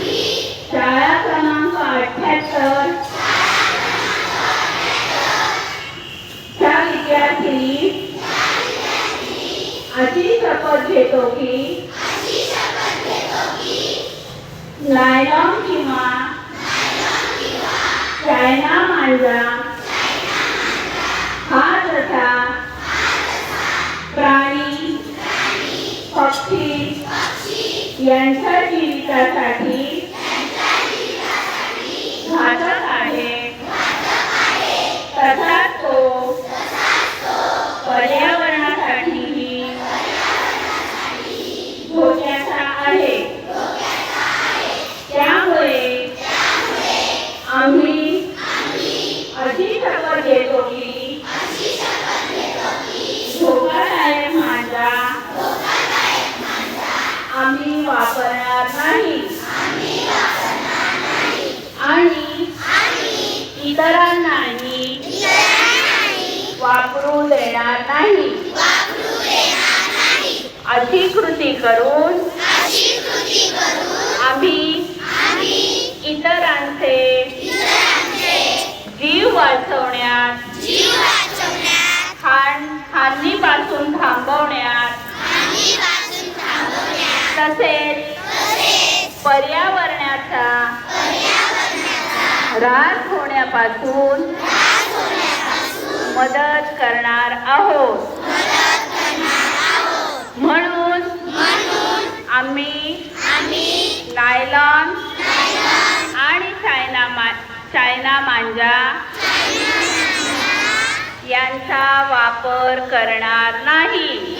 शाळा क्रमांक अठ्याहत्तर च्या विद्यार्थी अशी शपथ घेतो की नायलॉन किंवा चायना मांजा हा तसा प्राणी पक्षी यांच्या जीवितासाठी वापरणार नाही. आणि इतरांनाही वापरू देणार नाही. अशी कृती करून आम्ही इतरांचे जीव वाचवण्यात हान हानीपासून थांबवण्यात तसेच पर्यावरणाचा रास होण्यापासून मदत करणार आहोत. म्हणून आम्ही नायलॉन आणि चायना मा चायना मांजा यांचा वापर करणार नाही.